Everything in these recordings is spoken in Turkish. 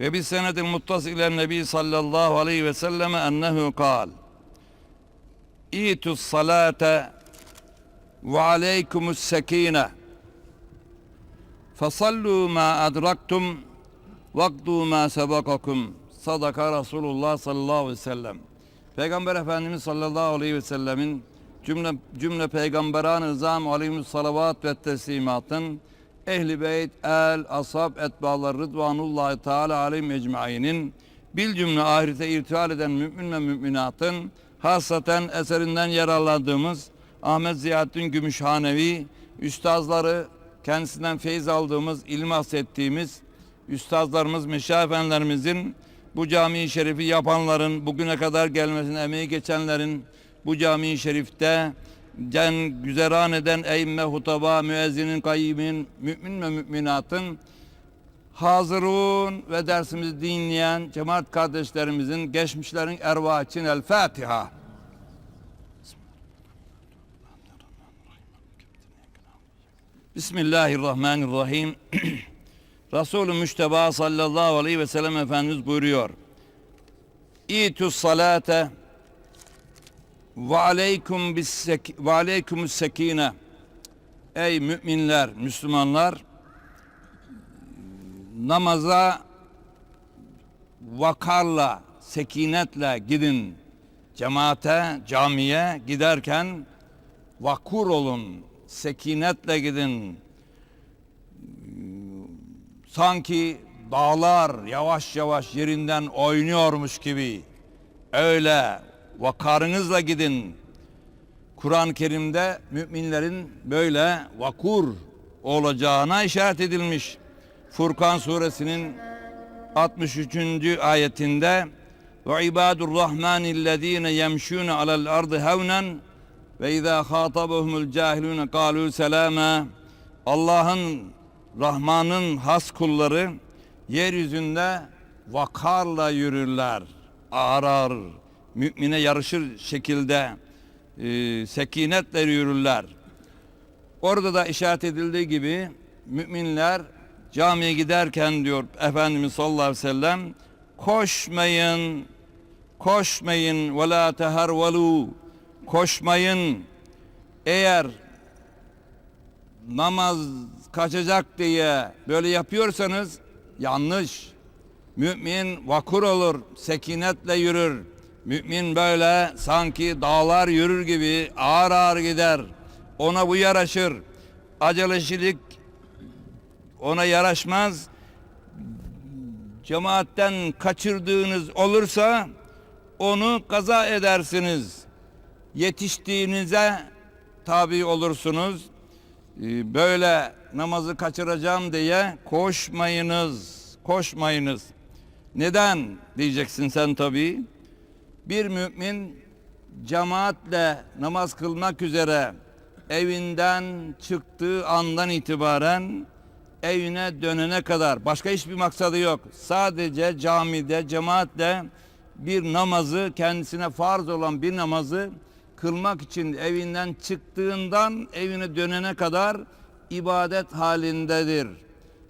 Ve bir senetin muttasilen Nebi sallallahu aleyhi ve selleme ennehu kal. İtus salate ve aleykumus sekine. Fasallu ma adraktum vaktu ma sebakakum. Sadaka Resulullah sallallahu aleyhi ve sellem. Peygamber Efendimiz sallallahu aleyhi ve sellemin cümle, cümle peygamberan-ı izam aleyhimus salavat ve teslimatın Ehli beyt, el, ashab, etbalar, rıdvanullahi teala aleyhim ecmainin bil cümle ahirete irtihal eden mümin ve müminatın hasaten eserinden yararlandığımız Ahmet Ziyaettin Gümüşhanevi üstazları kendisinden feyiz aldığımız, ilmi hassettiğimiz üstazlarımız, meşah efendilerimizin bu cami-i şerifi yapanların, bugüne kadar gelmesine emeği geçenlerin bu cami-i şerifte can güzeran eden eymme hutaba müezzinin kayyimin mümin ve müminatın hazırun ve dersimizi dinleyen cemaat kardeşlerimizin geçmişlerin ervah için el Fatiha. Bismillahirrahmanirrahim. Resulü Müşteba sallallahu aleyhi ve sellem Efendimiz buyuruyor. İtus salate ve aleykum bis ve sekine. Ey müminler, Müslümanlar namaza vakarla, sekinetle gidin. Cemaate, camiye giderken vakur olun, sekinetle gidin. Sanki dağlar yavaş yavaş yerinden oynuyormuş gibi öyle vakarınızla gidin. Kur'an-ı Kerim'de müminlerin böyle vakur olacağına işaret edilmiş. Furkan suresinin 63. ayetinde ve ibadur rahmanillezine yemşûne alel ardı hevnen ve izâ khâtabahumul cahilûne kâlû selâmâ Allah'ın Rahman'ın has kulları yeryüzünde vakarla yürürler. Ağır mümine yarışır şekilde e, sekinetle yürürler. Orada da işaret edildiği gibi müminler camiye giderken diyor Efendimiz sallallahu aleyhi ve sellem koşmayın koşmayın ve la tehervelu koşmayın eğer namaz kaçacak diye böyle yapıyorsanız yanlış. Mümin vakur olur, sekinetle yürür. Mümin böyle sanki dağlar yürür gibi ağır ağır gider. Ona bu yaraşır. Acelecilik ona yaraşmaz. Cemaatten kaçırdığınız olursa onu kaza edersiniz. Yetiştiğinize tabi olursunuz. Ee, Böyle namazı kaçıracağım diye koşmayınız. Koşmayınız. Neden diyeceksin sen tabii. Bir mümin cemaatle namaz kılmak üzere evinden çıktığı andan itibaren evine dönene kadar başka hiçbir maksadı yok. Sadece camide cemaatle bir namazı kendisine farz olan bir namazı kılmak için evinden çıktığından evine dönene kadar ibadet halindedir.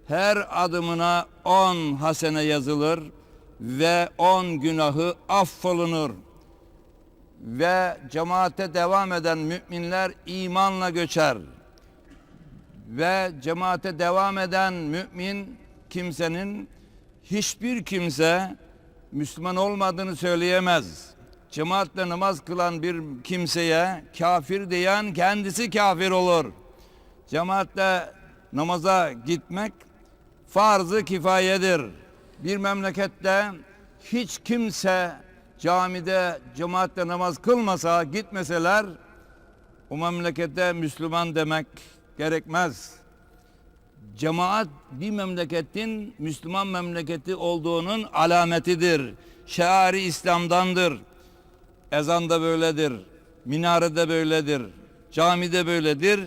Her adımına on hasene yazılır ve on günahı affolunur. Ve cemaate devam eden müminler imanla göçer. Ve cemaate devam eden mümin kimsenin hiçbir kimse Müslüman olmadığını söyleyemez. Cemaatle namaz kılan bir kimseye kafir diyen kendisi kafir olur. Cemaatle namaza gitmek farz-ı kifayedir. Bir memlekette hiç kimse camide cemaatle namaz kılmasa, gitmeseler o memlekette Müslüman demek gerekmez. Cemaat bir memleketin Müslüman memleketi olduğunun alametidir. Şeari İslam'dandır. Ezan da böyledir. Minarede böyledir. Camide böyledir.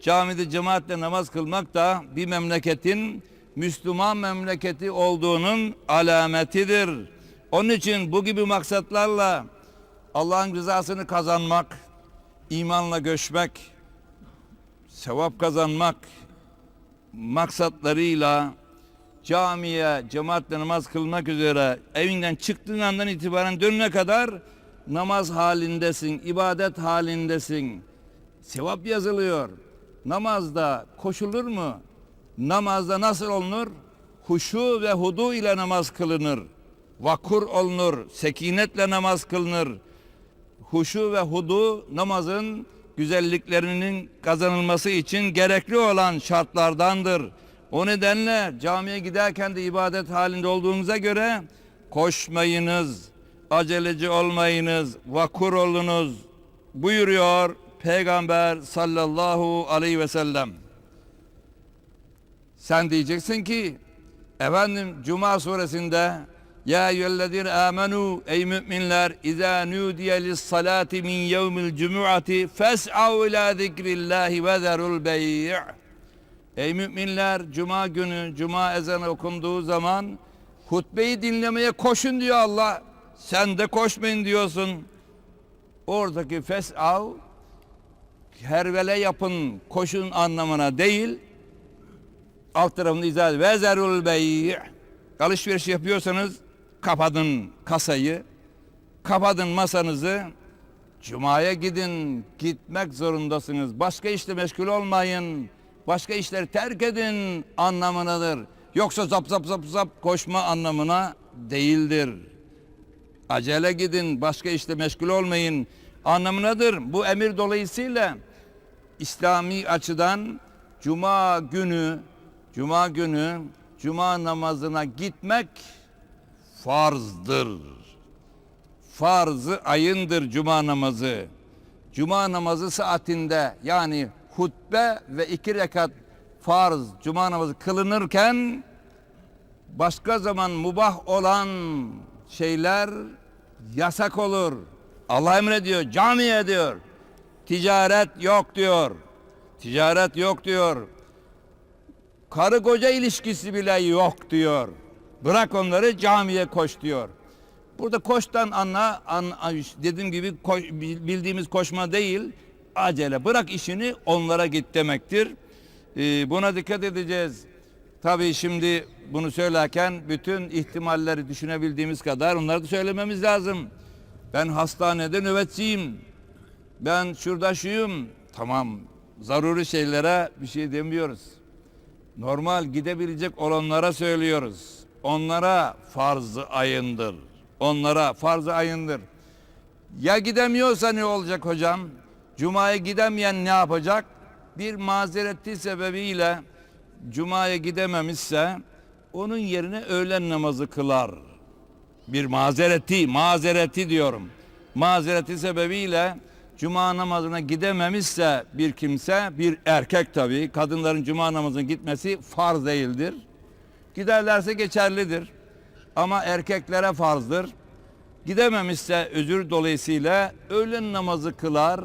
Camide cemaatle namaz kılmak da bir memleketin Müslüman memleketi olduğunun alametidir. Onun için bu gibi maksatlarla Allah'ın rızasını kazanmak, imanla göçmek, sevap kazanmak maksatlarıyla camiye, cemaatle namaz kılmak üzere evinden çıktığın andan itibaren dönene kadar namaz halindesin, ibadet halindesin. Sevap yazılıyor. Namazda koşulur mu? Namazda nasıl olunur? Huşu ve hudu ile namaz kılınır. Vakur olunur, sekinetle namaz kılınır. Huşu ve hudu namazın güzelliklerinin kazanılması için gerekli olan şartlardandır. O nedenle camiye giderken de ibadet halinde olduğunuza göre koşmayınız, aceleci olmayınız, vakur olunuz buyuruyor Peygamber sallallahu aleyhi ve sellem. Sen diyeceksin ki efendim Cuma suresinde ya eyyühellezine amenu ey müminler izâ nudiye lissalati min yevmil cumuati fes'av ila zikrillahi ve zerul bey' Ey müminler cuma günü cuma ezanı okunduğu zaman hutbeyi dinlemeye koşun diyor Allah. Sen de koşmayın diyorsun. Oradaki fes'av hervele yapın koşun anlamına değil alt tarafında izah ediyor. Ve zerul bey' alışveriş yapıyorsanız kapatın kasayı, kapatın masanızı, Cuma'ya gidin, gitmek zorundasınız. Başka işle meşgul olmayın, başka işleri terk edin anlamındadır. Yoksa zap zap zap zap koşma anlamına değildir. Acele gidin, başka işle meşgul olmayın anlamındadır. Bu emir dolayısıyla İslami açıdan Cuma günü, Cuma günü Cuma namazına gitmek farzdır. Farzı ayındır Cuma namazı. Cuma namazı saatinde yani hutbe ve iki rekat farz Cuma namazı kılınırken başka zaman mubah olan şeyler yasak olur. Allah emrediyor, camiye diyor. Ticaret yok diyor. Ticaret yok diyor. Karı koca ilişkisi bile yok diyor. Bırak onları camiye koş diyor. Burada koştan anla, an, dediğim gibi koş, bildiğimiz koşma değil, acele. Bırak işini onlara git demektir. Ee, buna dikkat edeceğiz. Tabii şimdi bunu söylerken bütün ihtimalleri düşünebildiğimiz kadar onları da söylememiz lazım. Ben hastanede nöbetçiyim. Ben şurada şuyum. Tamam, zaruri şeylere bir şey demiyoruz. Normal gidebilecek olanlara söylüyoruz. Onlara farz-ı ayındır. Onlara farz-ı ayındır. Ya gidemiyorsa ne olacak hocam? Cuma'ya gidemeyen ne yapacak? Bir mazereti sebebiyle Cuma'ya gidememişse onun yerine öğlen namazı kılar. Bir mazereti, mazereti diyorum. Mazereti sebebiyle Cuma namazına gidememişse bir kimse, bir erkek tabii, kadınların Cuma namazına gitmesi farz değildir. Giderlerse geçerlidir. Ama erkeklere farzdır. Gidememişse özür dolayısıyla öğlen namazı kılar.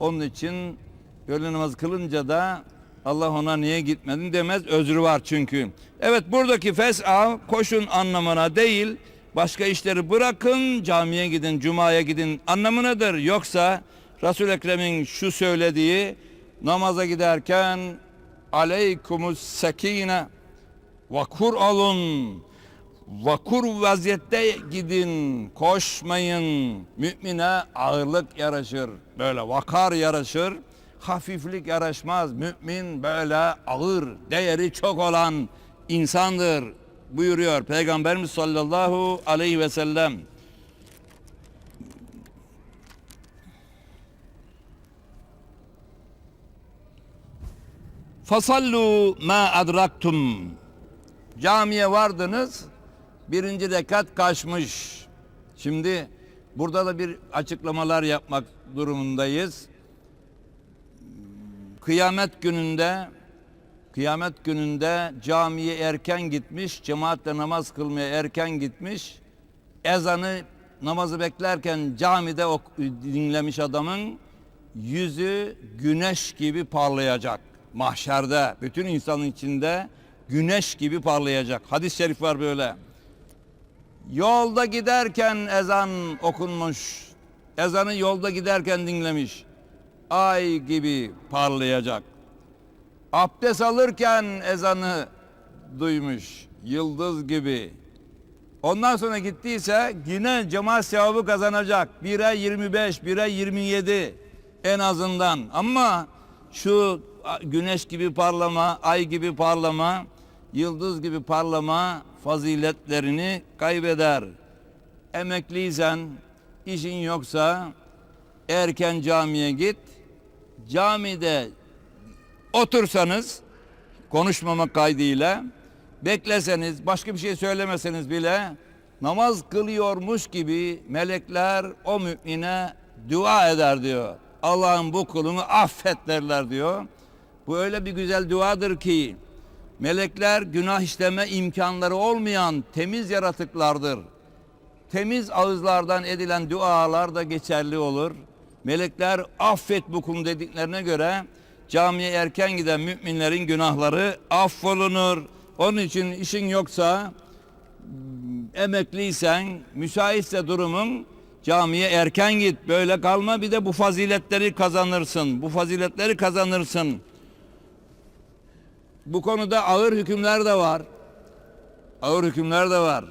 Onun için öğlen namazı kılınca da Allah ona niye gitmedin demez. Özrü var çünkü. Evet buradaki fes'a koşun anlamına değil, başka işleri bırakın, camiye gidin, cumaya gidin anlamınadır. Yoksa Resul Ekrem'in şu söylediği namaza giderken aleykumus sekine vakur alın. Vakur vaziyette gidin koşmayın. Mümine ağırlık yaraşır böyle vakar yaraşır. Hafiflik yaraşmaz mümin böyle ağır değeri çok olan insandır buyuruyor Peygamberimiz sallallahu aleyhi ve sellem. Fasallu ma adraktum. Camiye vardınız. Birinci rekat kaçmış. Şimdi burada da bir açıklamalar yapmak durumundayız. Kıyamet gününde kıyamet gününde camiye erken gitmiş, cemaatle namaz kılmaya erken gitmiş. Ezanı namazı beklerken camide ok- dinlemiş adamın yüzü güneş gibi parlayacak. Mahşerde bütün insanın içinde güneş gibi parlayacak. Hadis-i şerif var böyle. Yolda giderken ezan okunmuş. Ezanı yolda giderken dinlemiş. Ay gibi parlayacak. Abdest alırken ezanı duymuş. Yıldız gibi. Ondan sonra gittiyse yine cemaat sevabı kazanacak. 1'e 25, 1'e 27 en azından. Ama şu güneş gibi parlama, ay gibi parlama, yıldız gibi parlama faziletlerini kaybeder. Emekliysen, işin yoksa erken camiye git. Camide otursanız konuşmamak kaydıyla bekleseniz başka bir şey söylemeseniz bile namaz kılıyormuş gibi melekler o mümine dua eder diyor. Allah'ın bu kulunu affet derler diyor. Bu öyle bir güzel duadır ki melekler günah işleme imkanları olmayan temiz yaratıklardır. Temiz ağızlardan edilen dualar da geçerli olur. Melekler affet bu kulun dediklerine göre camiye erken giden müminlerin günahları affolunur. Onun için işin yoksa emekliysen, müsaitse durumun camiye erken git. Böyle kalma bir de bu faziletleri kazanırsın. Bu faziletleri kazanırsın. Bu konuda ağır hükümler de var. Ağır hükümler de var.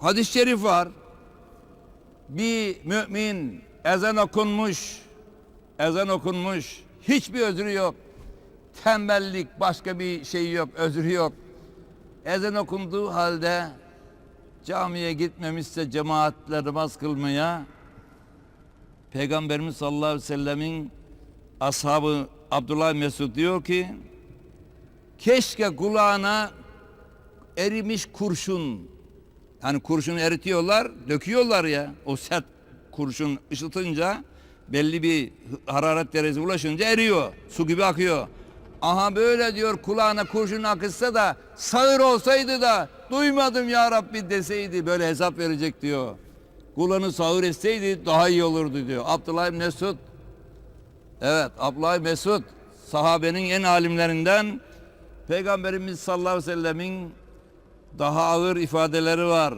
Hadis-i şerif var. Bir mümin ezan okunmuş, ezan okunmuş, hiçbir özrü yok. Tembellik, başka bir şey yok, özrü yok. Ezan okunduğu halde camiye gitmemişse cemaatle namaz kılmaya Peygamberimiz sallallahu aleyhi ve sellemin ashabı Abdullah Mesud diyor ki keşke kulağına erimiş kurşun hani kurşunu eritiyorlar döküyorlar ya o sert kurşun ışıtınca belli bir hararet derecesi ulaşınca eriyor. Su gibi akıyor. Aha böyle diyor kulağına kurşun akıtsa da sağır olsaydı da duymadım ya Rabbi deseydi böyle hesap verecek diyor. Kulağını sağır etseydi daha iyi olurdu diyor. Abdullah Mesud. Evet Abdullah Mesud sahabenin en alimlerinden. Peygamberimiz sallallahu aleyhi ve sellemin daha ağır ifadeleri var.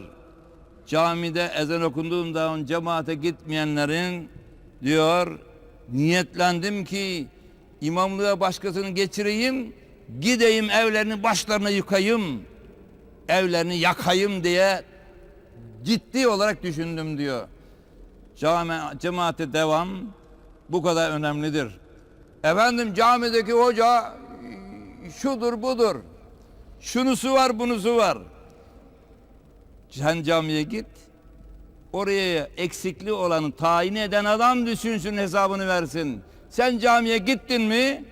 Camide ezan okunduğunda cemaate gitmeyenlerin diyor niyetlendim ki imamlığa başkasını geçireyim gideyim evlerini başlarına yıkayım evlerini yakayım diye ciddi olarak düşündüm diyor. Cami, cemaate devam bu kadar önemlidir. Efendim camideki hoca şudur budur. Şunusu var bunusu var. Sen camiye git. Oraya eksikli olanı tayin eden adam düşünsün hesabını versin. Sen camiye gittin mi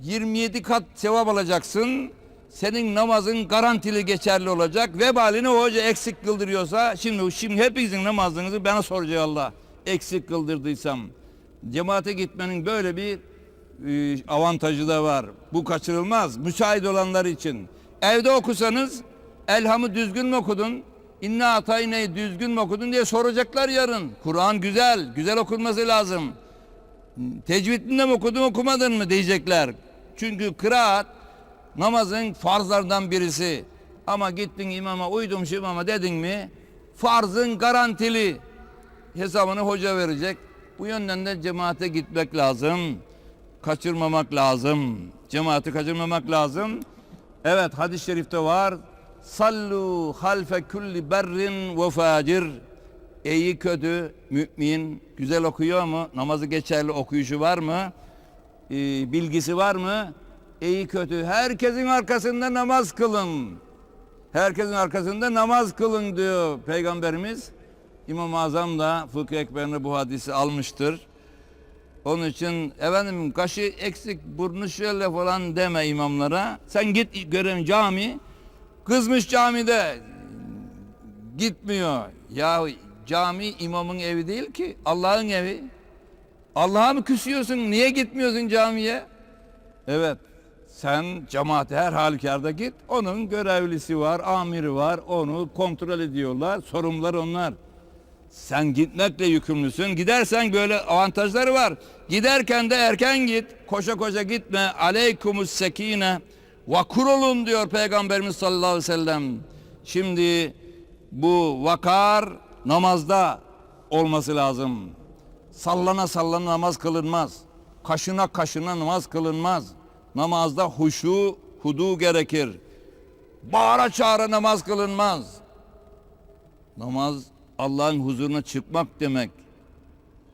27 kat sevap alacaksın. Senin namazın garantili geçerli olacak. Vebalini o hoca eksik kıldırıyorsa şimdi şimdi hepinizin namazınızı bana soracak Allah. Eksik kıldırdıysam. Cemaate gitmenin böyle bir e, avantajı da var. Bu kaçırılmaz. Müsait olanlar için. Evde okusanız Elham'ı düzgün mü okudun? İnna atayneyi düzgün mü okudun diye soracaklar yarın. Kur'an güzel, güzel okunması lazım. Tecvidinde mi okudun okumadın mı diyecekler. Çünkü kıraat namazın farzlardan birisi. Ama gittin imama uydum şu imama dedin mi farzın garantili hesabını hoca verecek. Bu yönden de cemaate gitmek lazım. Kaçırmamak lazım. Cemaati kaçırmamak lazım. Evet hadis-i şerifte var. Sallu halfe kulli berrin ve facir. İyi kötü mümin güzel okuyor mu? Namazı geçerli okuyuşu var mı? Ee, bilgisi var mı? İyi kötü herkesin arkasında namaz kılın. Herkesin arkasında namaz kılın diyor Peygamberimiz. İmam-ı Azam da fıkıh ekberinde bu hadisi almıştır. Onun için efendim kaşı eksik burnu şöyle falan deme imamlara. Sen git gören cami kızmış camide gitmiyor. Ya cami imamın evi değil ki Allah'ın evi. Allah'a mı küsüyorsun? Niye gitmiyorsun camiye? Evet. Sen cemaate her halükarda git. Onun görevlisi var, amiri var. Onu kontrol ediyorlar. Sorumlular onlar. Sen gitmekle yükümlüsün. Gidersen böyle avantajları var. Giderken de erken git. Koşa koşa gitme. Aleykumus sekine. Vakur olun diyor Peygamberimiz sallallahu aleyhi ve sellem. Şimdi bu vakar namazda olması lazım. Sallana sallana namaz kılınmaz. Kaşına kaşına namaz kılınmaz. Namazda huşu, hudu gerekir. Bağıra çağıra namaz kılınmaz. Namaz Allah'ın huzuruna çıkmak demek.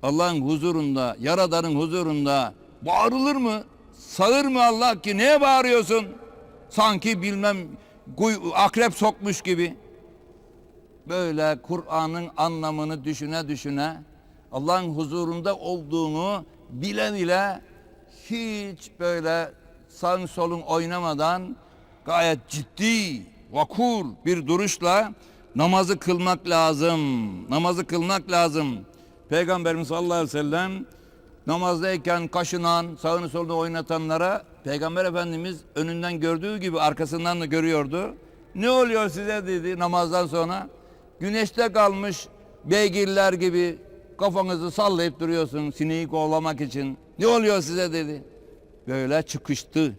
Allah'ın huzurunda, Yaradan'ın huzurunda bağırılır mı? Sağır mı Allah ki neye bağırıyorsun? Sanki bilmem akrep sokmuş gibi. Böyle Kur'an'ın anlamını düşüne düşüne Allah'ın huzurunda olduğunu bile bile hiç böyle sağın solun oynamadan gayet ciddi, vakur bir duruşla namazı kılmak lazım. Namazı kılmak lazım. Peygamberimiz sallallahu aleyhi ve sellem namazdayken kaşınan, sağını solunu oynatanlara Peygamber Efendimiz önünden gördüğü gibi arkasından da görüyordu. Ne oluyor size dedi namazdan sonra. Güneşte kalmış beygirler gibi kafanızı sallayıp duruyorsun sineği kovlamak için. Ne oluyor size dedi. Böyle çıkıştı.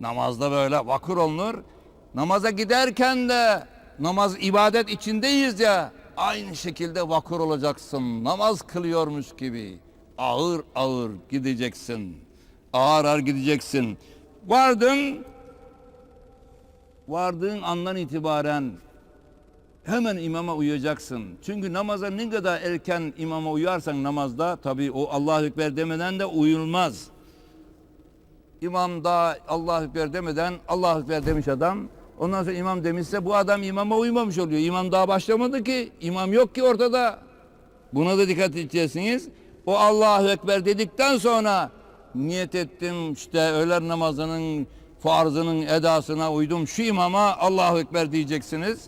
Namazda böyle vakur olunur. Namaza giderken de namaz ibadet içindeyiz ya. Aynı şekilde vakur olacaksın. Namaz kılıyormuş gibi. Ağır ağır gideceksin. Ağır ağır gideceksin. Vardın. Vardığın andan itibaren hemen imama uyacaksın. Çünkü namaza ne kadar erken imama uyarsan namazda tabii o Allahu Ekber demeden de uyulmaz. İmam da Allahu Ekber demeden Allahu Ekber demiş adam. Ondan sonra imam demişse bu adam imama uymamış oluyor. İmam daha başlamadı ki. İmam yok ki ortada. Buna da dikkat edeceksiniz. O Allahu Ekber dedikten sonra niyet ettim işte öğlen namazının farzının edasına uydum. Şu imama Allahu Ekber diyeceksiniz.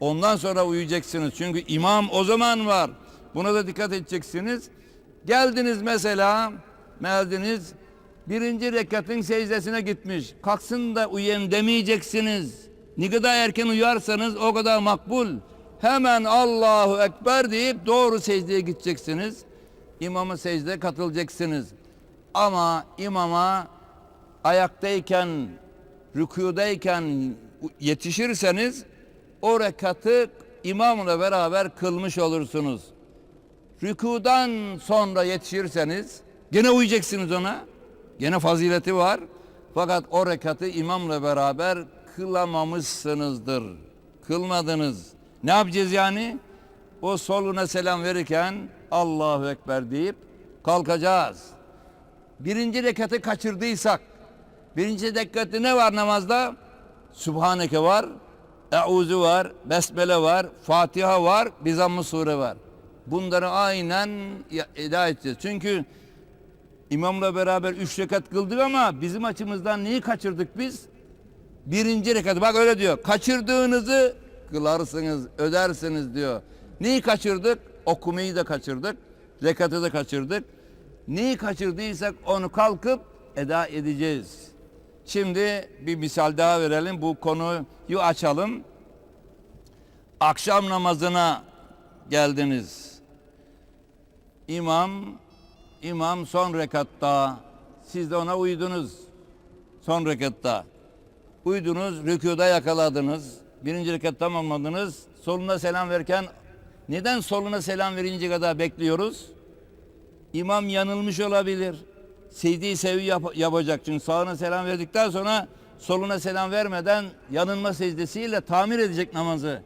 Ondan sonra uyuyacaksınız. Çünkü imam o zaman var. Buna da dikkat edeceksiniz. Geldiniz mesela, geldiniz birinci rekatın secdesine gitmiş. Kalksın da uyuyayım demeyeceksiniz. Ne kadar erken uyarsanız o kadar makbul. Hemen Allahu Ekber deyip doğru secdeye gideceksiniz. İmamı secdeye katılacaksınız. Ama imama ayaktayken, rükudayken yetişirseniz o rekatı imamla beraber kılmış olursunuz. Rükudan sonra yetişirseniz gene uyacaksınız ona. Gene fazileti var. Fakat o rekatı imamla beraber kılamamışsınızdır. Kılmadınız. Ne yapacağız yani? O soluna selam verirken Allahu Ekber deyip kalkacağız. Birinci rekatı kaçırdıysak, birinci rekatı ne var namazda? Sübhaneke var, Euzu var, Besmele var, Fatiha var, Bizamm-ı Sure var. Bunları aynen eda edeceğiz. Çünkü imamla beraber üç rekat kıldık ama bizim açımızdan neyi kaçırdık biz? Birinci rekatı bak öyle diyor. Kaçırdığınızı kılarsınız, ödersiniz diyor. Neyi kaçırdık? Okumayı da kaçırdık. Rekatı da kaçırdık. Neyi kaçırdıysak onu kalkıp eda edeceğiz. Şimdi bir misal daha verelim. Bu konuyu açalım. Akşam namazına geldiniz. İmam imam son rekatta siz de ona uydunuz. Son rekatta. Uydunuz, rükuda yakaladınız. Birinci rekat tamamladınız. Soluna selam verirken neden soluna selam verince kadar bekliyoruz? İmam yanılmış olabilir. Secdeyi sevi yap- yapacak. Çünkü sağına selam verdikten sonra soluna selam vermeden yanılma secdesiyle tamir edecek namazı.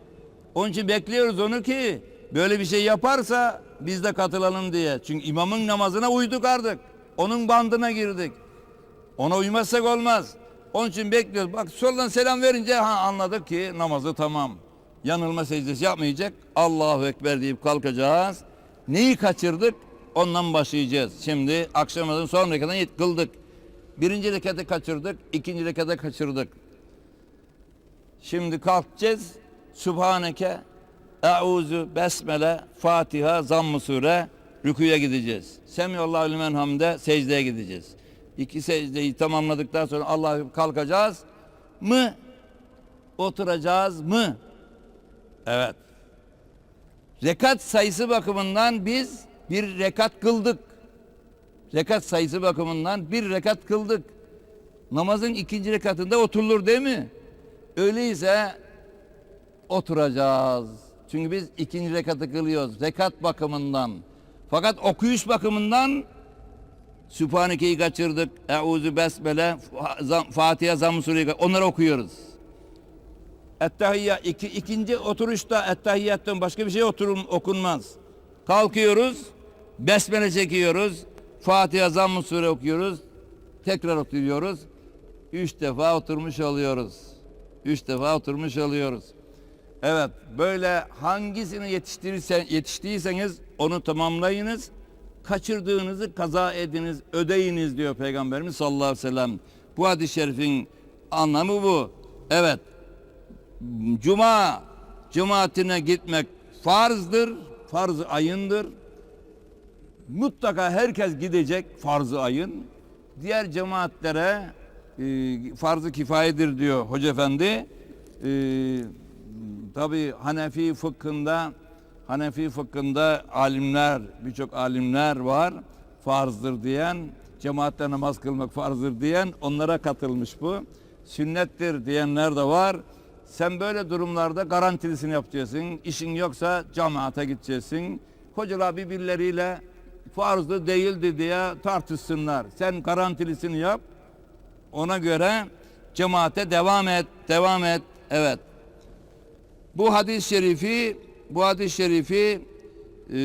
Onun için bekliyoruz onu ki böyle bir şey yaparsa biz de katılalım diye. Çünkü imamın namazına uyduk artık. Onun bandına girdik. Ona uymazsak olmaz. Onun için bekliyoruz. Bak soldan selam verince ha, anladık ki namazı tamam. Yanılma secdesi yapmayacak. Allahu Ekber deyip kalkacağız. Neyi kaçırdık? Ondan başlayacağız. Şimdi akşam namazının son yet- kıldık. Birinci rekatı kaçırdık. ikinci rekatı kaçırdık. Şimdi kalkacağız. Sübhaneke, Euzu, Besmele, Fatiha, Zamm-ı Sure, rükuya gideceğiz. Semiyallahu limen hamde, secdeye gideceğiz. İki secdeyi tamamladıktan sonra Allah'a kalkacağız mı? Oturacağız mı? Evet. Rekat sayısı bakımından biz bir rekat kıldık. Rekat sayısı bakımından bir rekat kıldık. Namazın ikinci rekatında oturulur değil mi? Öyleyse oturacağız. Çünkü biz ikinci rekatı kılıyoruz. Rekat bakımından. Fakat okuyuş bakımından Sübhaneke'yi kaçırdık. Euzu Besmele, Fa- Fatiha, Sure'yi onları okuyoruz. Ettehiyya iki, ikinci oturuşta ettehiyyatten başka bir şey oturum, okunmaz. Kalkıyoruz, besmele çekiyoruz, Fatiha Zamm-ı Sure okuyoruz, tekrar oturuyoruz. Üç defa oturmuş oluyoruz. Üç defa oturmuş oluyoruz. Evet, böyle hangisini yetiştirirsen, yetiştiyseniz onu tamamlayınız. Kaçırdığınızı kaza ediniz, ödeyiniz diyor Peygamberimiz sallallahu aleyhi ve sellem. Bu hadis-i şerifin anlamı bu. Evet, Cuma cemaatine gitmek farzdır, farz ayındır. Mutlaka herkes gidecek farz ayın. Diğer cemaatlere e, farz-ı kifayedir diyor Hoca Efendi. E, Tabi Hanefi fıkhında Hanefi fıkhında alimler, birçok alimler var. Farzdır diyen, cemaatle namaz kılmak farzdır diyen onlara katılmış bu. Sünnettir diyenler de var. Sen böyle durumlarda garantilisini yapacaksın. İşin yoksa cemaate gideceksin. Hocalar birbirleriyle farzdı değildi diye tartışsınlar. Sen garantilisini yap. Ona göre cemaate devam et, devam et. Evet. Bu hadis-i şerifi bu hadis-i şerifi e,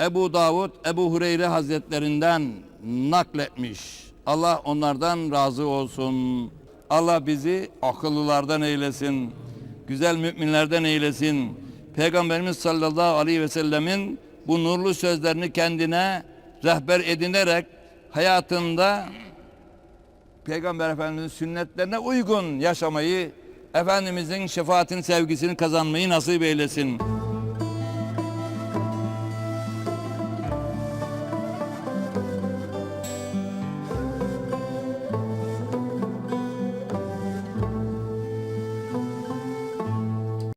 Ebu Davud Ebu Hureyre Hazretlerinden nakletmiş. Allah onlardan razı olsun. Allah bizi akıllılardan eylesin. Güzel müminlerden eylesin. Peygamberimiz sallallahu aleyhi ve sellemin bu nurlu sözlerini kendine rehber edinerek hayatında Peygamber Efendimiz'in sünnetlerine uygun yaşamayı, Efendimiz'in şefaatin sevgisini kazanmayı nasip eylesin.